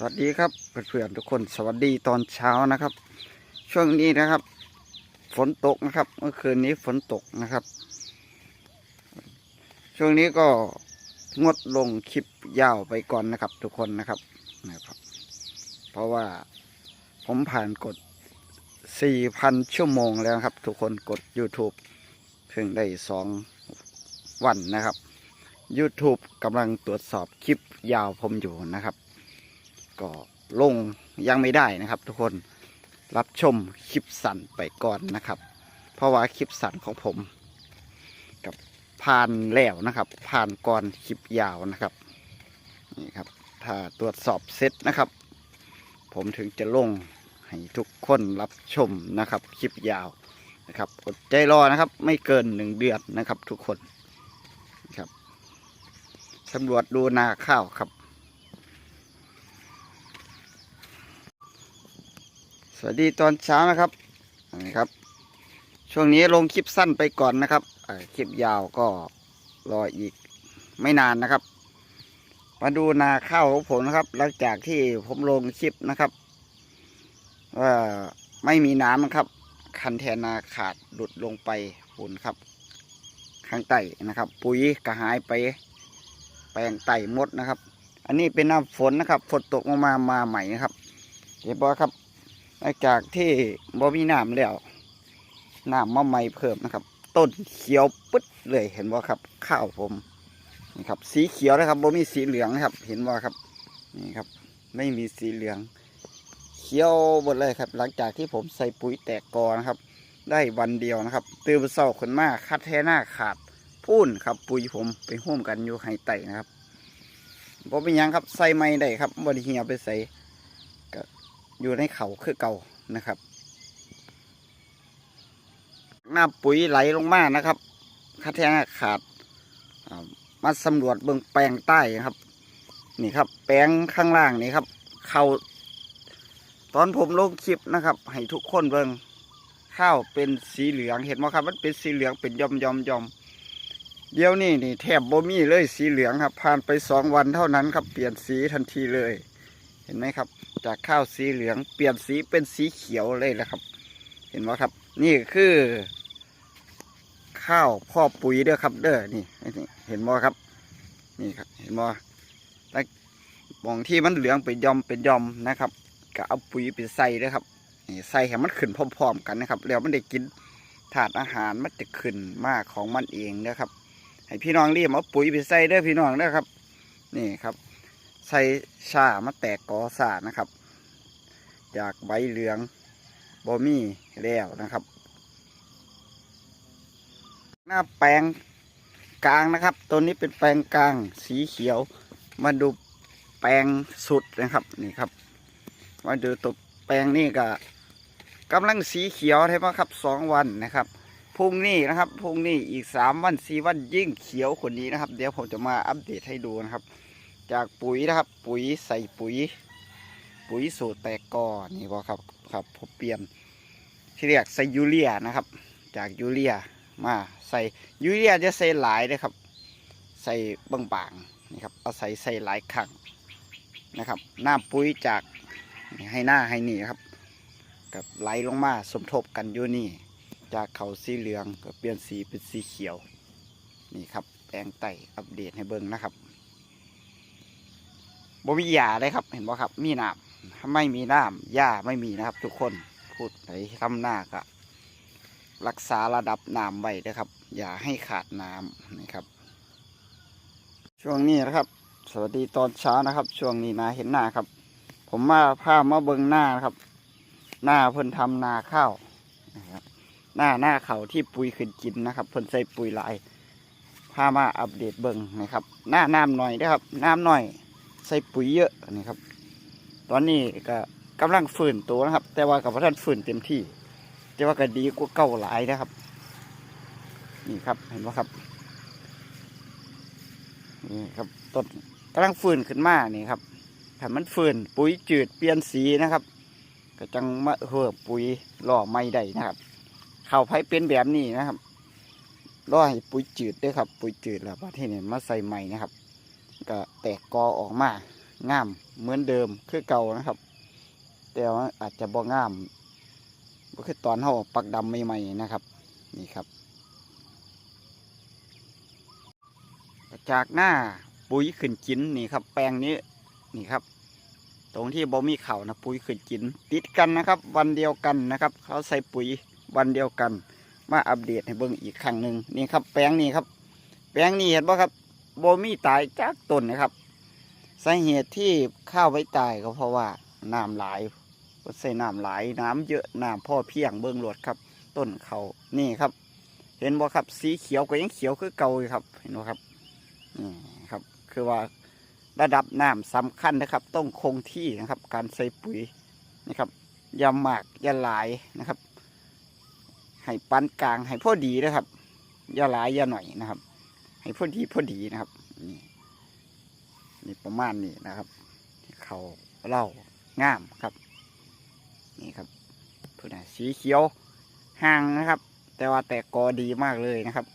สวัสดีครับเพื่อนๆทุกคนสวัสดีตอนเช้านะครับ ช่วงนี้นะครับ ฝนตกนะครับเมื่อคืนนี้ฝนตกนะครับ ช่วงนี้ก็งดลงคลิปยาวไปก่อนนะครับ ทุกคนนะครับนะครับ เพราะว่าผมผ่านกด 4,000 ชั่วโมงแล้วครับ ทุกคนกด YouTube เพิ่งได้สองวันนะครับ YouTube กำลังตรวจสอบคลิปยาวผมอยู่นะครับ ก็ลงยังไม่ได้นะครับ ทุกคนรับชมคลิปสั้นไปก่อนนะครับ เพราะว่าคลิปสั้นของผม กับผ่านแล้วนะครับ ผ่านก่อนคลิปยาวนะครับนี่ครับ ถ้าตรวจสอบเสร็จนะครับ ผมถึงจะลงให้ทุกคนรับชมนะครับ คลิปยาวนะครับอดใจรอนะครับ ไม่เกินหนึ่งเดือนนะครับ ทุกคนครับสำรวจดูนาข้าวครับ สวัสดีตอนเช้านะครับนะครับ ช่วงนี้ลงคลิปสั้นไปก่อนนะครับคลิปยาวก็รออีกไม่นานนะครับ มาดูนาข้าวของผมนะครับ หลังจากที่ผมลงคลิปนะครับว่าไม่มีน้ำนะครับ คันแทนนาขาดหลุดลงไปฝุ่นครับ ข้างใต้นะครับ ปุ๋ยกระหายไป แปลงไต่หมดนะครับ อันนี้เป็นน้ำฝนนะครับฝนตกลงมามาใหม่นะครับเห็นบ่ครับ หลังจากที่บ่มีน้ำแล้วน้ำมาใหม่เพิ่มนะครับ ต้นเขียวปึ๊ดเลยเห็นบ่ครับ ข้าวผมนี่ครับ สีเขียวนะครับบ่มีสีเหลืองนะครับ เห็นบ่ครับนี่ครับ ไม่มีสีเหลือง เขียวหมดเลยครับ หลังจากที่ผมใส่ปุ๋ยแตกกอนะครับ ได้วันเดียวนะครับ ตื่นเช้าขึ้นมาคัดแท้หน้าขาดพูนครับ ปุ๋ยผมไปห่วมกันอยู่ไฮไตนะครับบ่เป็นยังครับใส่ไม่ได้ครับบ่ได้เหี่ยวไปใส่ อยู่ในเขาคือเก่านะครับ หน้าปุ๋ยไหลลงมานะครับคัดแทงขาดมาสำรวจเบื้องแปลงใต้ครับ นี่ครับ แปลงข้างล่างนี่ครับ เขาตอนผมลงคลิปนะครับ ให้ทุกคนเบิ่งข้าวเป็นสีเหลืองเห็นไหมครับ มันเป็นสีเหลืองเป็นยอมยอมยอมเดี๋ยวนี้นี่แทบบ่มีเลยสีเหลืองครับ ผ่านไปสองวันเท่านั้นครับ เปลี่ยนสีทันทีเลย เห็นไหมครับ จากข้าวสีเหลืองเปลี่ยนสีเป็นสีเขียวเลยแหละครับ เห็นไหมครับ นี่คือ ข้าวพ่อปุ๋ยเด้อครับ เด้อนี่เห็นบ่ครับ นี่ครับ เห็นบ่แต่มองที่มันเหลืองเป็นยอมเป็นยอมนะครับก็เอาปุ๋ยไปใส่เด้อครับนี่ใส่ให้มันขึ้นพร้อม ๆ กันนะครับ แล้วมันได้กินถาดอาหารมันจะขึ้นมากของมันเองนะครับ ให้พี่น้องรีบเอาปุ๋ยไปใส่เด้อพี่น้องเด้อครับ นี่ครับ ใส่ชามาแตกกอสานะครับ จากใบเหลืองบอมี่แล้วนะครับ หน้าแปลงกลางนะครับ ตัวนี้เป็นแปลงกลางสีเขียว มาดูแปลงสุดนะครับนี่ครับ มาดูตัวแปลงนี่ก็กำลังสีเขียวใช่ไหมครับสองวันนะครับพรุ่งนี้นะครับพรุ่งนี้อีกสามวันสี่วันยิ่งเขียวคนนี้นะครับ เดี๋ยวผมจะมาอัปเดตให้ดูนะครับ จากปุ๋ยนะครับ ปุ๋ยใส่ปุ๋ย ปุ๋ยสูตรแตกกอนี่บอครับครับผมเปลี่ยนที่เรียกใส่ยูเรียนะครับ จากยูเรียมาใส่ยูเรียจะใส่หลายเลยครับ ใส่บางๆนี่ครับเอาใส่ใส่หลายครั้งนะครับ หน้าปุ๋ยจากให้หน้าให้นี่ครับกับไหลลงมาสมทบกันอยู่นี่ จากเขาสีเหลืองก็เปลี่ยนสีเป็นสีเขียว นี่ครับแปลงไต่อัปเดตให้เบิ่งนะครับ บ่มียาเลยครับ เห็นบ่ครับ มีน้ำไม่มีน้ำหญ้าไม่มีนะครับ ทุกคนพูดไปทำหน้าก็รักษาระดับน้ำไว้นะครับ อย่าให้ขาดน้ำนะครับ ช่วงนี้นะครับ สวัสดีตอนเช้านะครับ ช่วงนี้นาเห็นหน้าครับ ผมมาพามาเบิงหน้านะครับ หน้าเพิ่นทำนาข้าวนะครับ หน้าหน้าเขาที่ปุ๋ยขึ้นกินนะครับ เพิ่นใส่ปุ๋ยหลายพามาอัปเดตเบิงนะครับ หน้าน้ำหน่อยนะครับ น้ำหน่อย ใส่ปุ๋ยเยอะนี่ครับ ตอนนี้ก็กำลังฝืนตัวนะครับ แต่ว่ากับพระท่านฝืนเต็มที่ แต่ว่าก็ดีกว่าเก่าหลายนะครับ นี่ครับเห็นไหมครับนี่ครับต้นกำลังฝืนขึ้นมานี่ครับถ้ามันฝืนปุ๋ยจืดเปลี่ยนสีนะครับ ก็จังมาเหือปุ๋ยล่อไม่ได้นะครับข้าวไผ่เป็นแบบนี้นะครับล่อให้ปุ๋ยจืดด้วยครับ ปุ๋ยจืดแล้วประเนี้มาใส่ใหม่นะครับ ก็แตกกอออกมางามเหมือนเดิมคือเก่านะครับ แต่ว่าอาจจะบ่งามบ่คือตอนเฮาปักดำใหม่ๆนะครับ นี่ครับ จากหน้าปุ๋ยขึ้นกินนี่ครับ แปลงนี้นี่ครับ ตรงที่บ่มีเขานะปุ๋ยขึ้นกิน ติดกันนะครับ วันเดียวกันนะครับ เขาใส่ปุ๋ยวันเดียวกัน มาอัปเดตให้เบิ่งอีกครั้งหนึ่งนี่ครับ แปลงนี้ครับ แปลงนี้เห็นบ่ครับ บมีตายจากต้นนะครับ สาเหตุที่ข้าวไว้ตายก็เพราะว่าน้ำหลายใส่น้ำหลายน้ำเยอะน้ำพ่อเพียงเบิ่งโลดครับ ต้นเขานี่ครับ เห็นบ่ครับ สีเขียวก็ยังเขียวคือเก่าอยู่ครับ เห็นบ่ครับนี่ครับ คือว่าระดับน้ำสำคัญนะครับ ต้องคงที่นะครับ การใส่ปุ๋ยนะครับอย่าหมากอย่าหลายนะครับ ให้ปานกลางให้พอดีนะครับ อย่าหลายอย่าหน่อยนะครับ ให้พอดีพอดีนะครับ นี่นี่ประมาณนี้นะครับ เขาเล่างามครับ นี่ครับพุ่นะสีเขียวห่างนะครับ แต่ว่าแต่กอดีมากเลยนะครับ